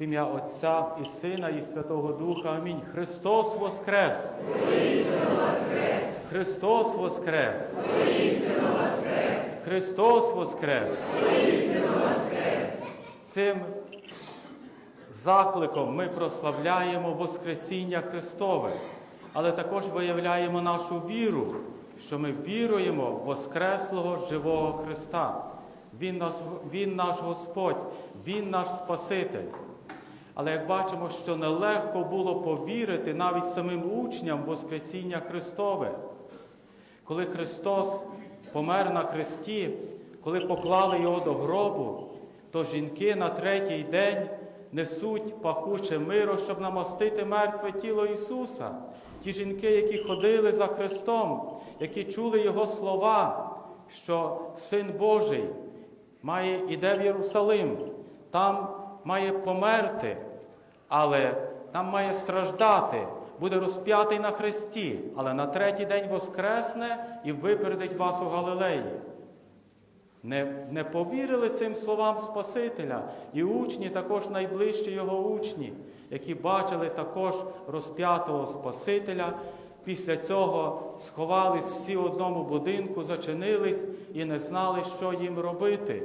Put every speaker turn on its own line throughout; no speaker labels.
В ім'я Отця і Сина, і Святого Духа. Амінь. Христос Воскрес! Христос Воскрес! Христос Воскрес! Цим закликом ми прославляємо Воскресіння Христове, але також виявляємо нашу віру, що ми віруємо в Воскреслого живого Христа. Він, нас, Він наш Господь, Він наш Спаситель. Але як бачимо, що нелегко було повірити навіть самим учням Воскресіння Христове. Коли Христос помер на хресті, коли поклали його до гробу, то жінки на третій день несуть пахуче миро, щоб намастити мертве тіло Ісуса. Ті жінки, які ходили за Христом, які чули Його слова, що Син Божий має іде в Єрусалим, там має померти, але там має страждати, буде розп'ятий на хресті, але на третій день воскресне і випередить вас у Галилеї. Не, не повірили цим словам Спасителя, і учні, також найближчі його учні, які бачили також розп'ятого Спасителя. Після цього сховались всі в одному будинку, зачинились і не знали, що їм робити.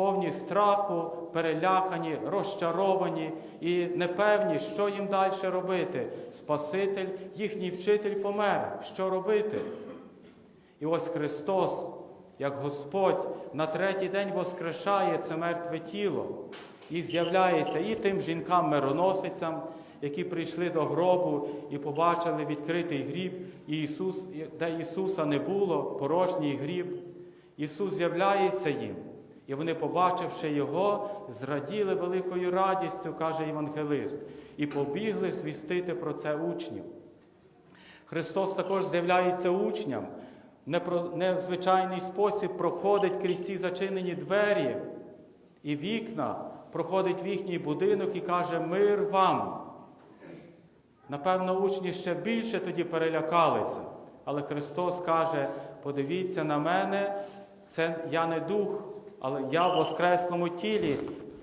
Повні страху, перелякані, розчаровані і непевні, що їм далі робити. Спаситель, їхній вчитель помер. Що робити? І ось Христос, як Господь, на третій день воскрешає це мертве тіло і з'являється і тим жінкам-мироносицям, які прийшли до гробу і побачили відкритий гріб, і Ісус, де Ісуса не було, порожній гріб. Ісус з'являється їм. І вони, побачивши Його, зраділи великою радістю, каже Євангелист, і побігли звістити про це учнів. Христос також з'являється учням, про незвичайний спосіб проходить крізь ці зачинені двері і вікна, проходить в їхній будинок і каже Мир вам. Напевно, учні ще більше тоді перелякалися, але Христос каже: подивіться на мене, це я не дух, але я в воскреслому тілі.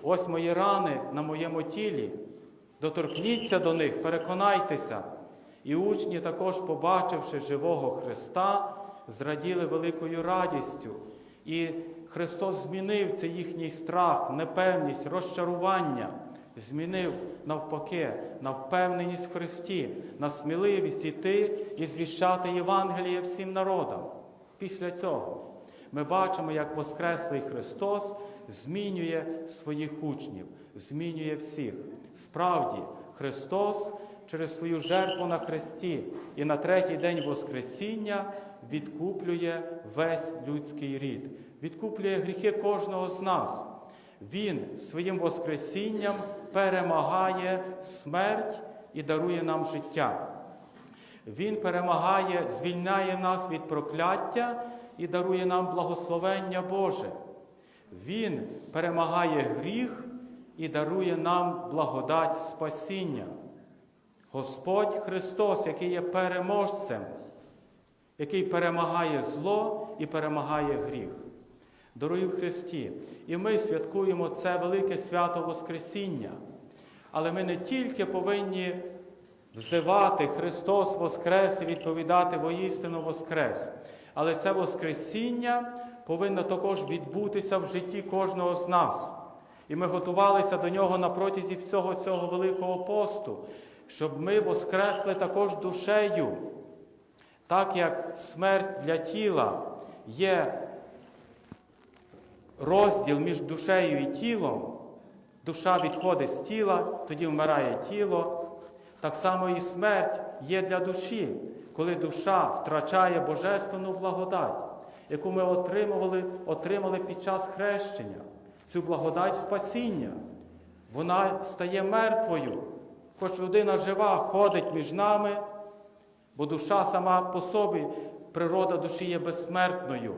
Ось мої рани на моєму тілі. Доторкніться до них, переконайтеся. І учні, також, побачивши живого Христа, зраділи великою радістю. І Христос змінив цей їхній страх, непевність, розчарування, змінив навпаки, на впевненість в Христі, на сміливість іти і звіщати Євангеліє всім народам. Після цього ми бачимо, як Воскреслий Христос змінює своїх учнів, змінює всіх. Справді, Христос через свою жертву на Христі і на третій день Воскресіння відкуплює весь людський рід, відкуплює гріхи кожного з нас. Він своїм Воскресінням перемагає смерть і дарує нам життя. Він перемагає, звільняє нас від прокляття і дарує нам благословення Боже. Він перемагає гріх і дарує нам благодать спасіння. Господь Христос, який є переможцем, який перемагає зло і перемагає гріх. Дорогі в Христі, і ми святкуємо це велике свято Воскресіння. Але ми не тільки повинні взивати Христос Воскрес і відповідати воістину Воскрес, але це Воскресіння повинно також відбутися в житті кожного з нас. І ми готувалися до нього на протязі всього цього великого посту, щоб ми воскресли також душею. Так як смерть для тіла є розділ між душею і тілом, душа відходить з тіла, тоді вмирає тіло. Так само і смерть є для душі, коли душа втрачає божественну благодать, яку ми отримували, отримали під час хрещення, цю благодать спасіння. Вона стає мертвою, хоч людина жива, ходить між нами, бо душа сама по собі, природа душі є безсмертною.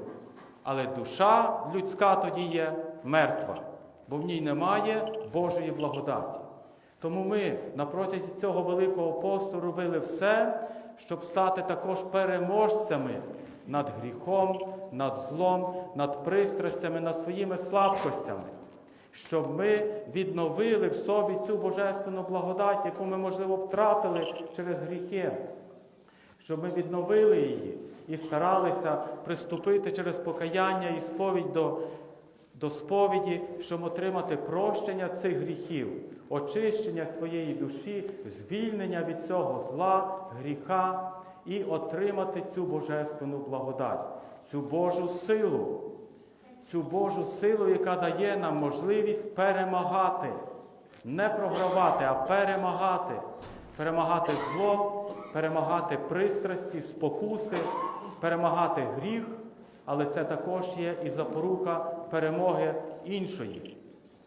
Але душа людська тоді є мертва, бо в ній немає Божої благодаті. Тому ми на протязі цього великого посту робили все, щоб стати також переможцями над гріхом, над злом, над пристрастями, над своїми слабкостями. щоб ми відновили в собі цю божественну благодать, яку ми, можливо, втратили через гріхи, щоб ми відновили її і старалися приступити через покаяння і сповідь до, до сповіді, щоб отримати прощення цих гріхів, очищення своєї душі, звільнення від цього зла, гріха і отримати цю божественну благодать, цю Божу силу, цю Божу силу, яка дає нам можливість перемагати, не програвати, а перемагати, перемагати зло, перемагати пристрасті, спокуси, перемагати гріх, але це також є і запорука перемоги іншої.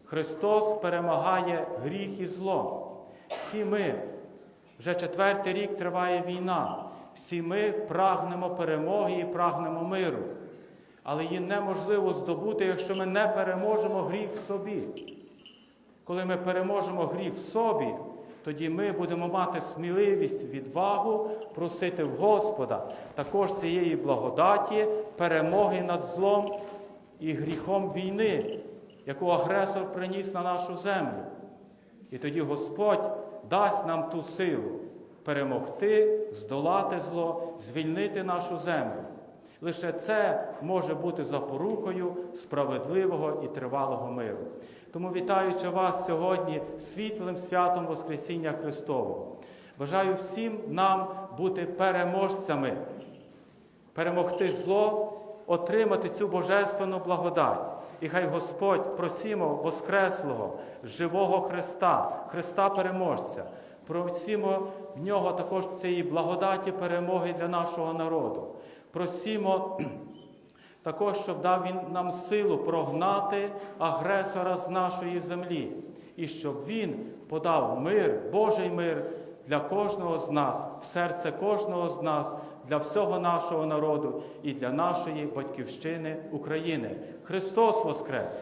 Христос перемагає гріх і зло. Всі ми, вже четвертий рік триває війна, всі ми прагнемо перемоги і прагнемо миру. Але її неможливо здобути, якщо ми не переможемо гріх в собі. Коли ми переможемо гріх в собі, тоді ми будемо мати сміливість, відвагу просити в Господа також цієї благодаті, перемоги над злом і гріхом війни, яку агресор приніс на нашу землю. І тоді Господь дасть нам ту силу перемогти, здолати зло, звільнити нашу землю. Лише це може бути запорукою справедливого і тривалого миру. Тому вітаючи вас сьогодні світлим святом Воскресіння Христового, бажаю всім нам бути переможцями, перемогти зло, отримати цю божественну благодать. І хай Господь просімо Воскреслого, живого Христа, Христа Переможця, просімо в нього також цієї благодаті перемоги для нашого народу. Просімо також, щоб дав він нам силу прогнати агресора з нашої землі, і щоб він подав мир, Божий мир для кожного з нас, в серце кожного з нас, для всього нашого народу і для нашої батьківщини України. Христос Воскрес!